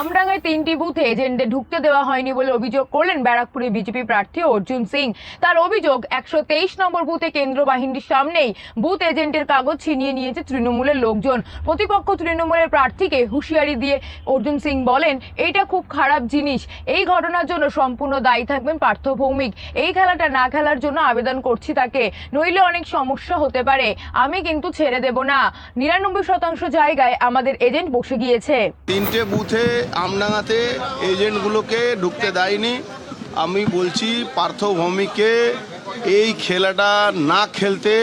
আমডাঙ্গায় তিনটি বুথে এজেন্টদের ঢুকতে দেওয়া হয়নি বলে অভিযোগ করলেন ব্যারাকপুরে বিজেপি প্রার্থী অর্জুন সিং। তার অভিযোগ, একশো তেইশ নম্বর বুথে কেন্দ্র বাহিনীর সামনেই বুথ এজেন্টের কাগজ ছিনিয়ে নিয়েছে তৃণমূলের লোকজন। প্রতিপক্ষ তৃণমূলের প্রার্থীকে হুঁশিয়ারি দিয়ে অর্জুন সিং বলেন, এইটা খুব খারাপ জিনিস। এই ঘটনার জন্য সম্পূর্ণ দায়ী থাকবেন পার্থ ভৌমিক। এই খেলাটা না খেলার জন্য আবেদন করছি তাকে। নইলে অনেক সমস্যা হতে পারে। আমি কিন্তু ছেড়ে দেব না। নিরানব্বই শতাংশ জায়গায় আমাদের এজেন্ট বসে গিয়েছে। তিনটে বুথে আমডাঙ্গাতে এজেন্টগুলোকে ঢুকতে দেয়নি আমি বলছি পার্থ ভৌমিককে এই খেলাটা না খেলতে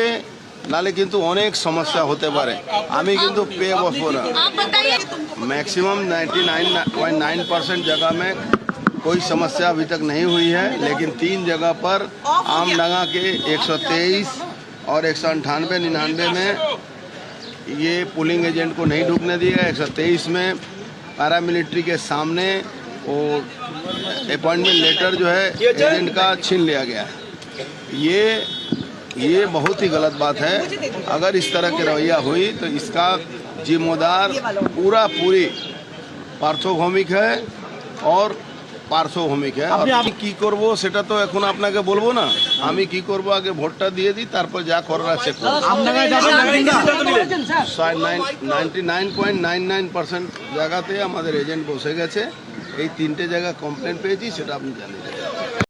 নালে কিন্তু অনেক সমস্যা হতে পারে আমি কিন্তু পেয়ে বসবো না मैक्सिमम 99.9 परसेंट जगह में कोई समस्या अभी तक नहीं हुई है लेकिन तीन जगह पर आमडंगा के 123 और एक सौ अंठानवे निन्यानवे में ये पुलिंग एजेंट को नहीं ढुकने दिया एक सौ तेईस में पैरामिलिट्री के सामने और अपॉइंटमेंट लेटर जो है एजेंट का छीन लिया गया है। ये ये बहुत ही गलत बात है। अगर इस तरह की रवैया हुई तो इसका जिम्मेदार पूरा पूरी पार्थोभौमिक है और পার্শ্বভৌমিক হ্যাঁ আমি কি করব সেটা তো এখন আপনাকে বলব না। আমি কি করব আগে ভোটটা দিয়ে দিই তারপর যা করার আছে ninety nine point nine nine percent জায়গাতে আমাদের এজেন্ট বসে গেছে। এই তিনটে জায়গা কমপ্লেন পেয়েছি সেটা আপনি জানেন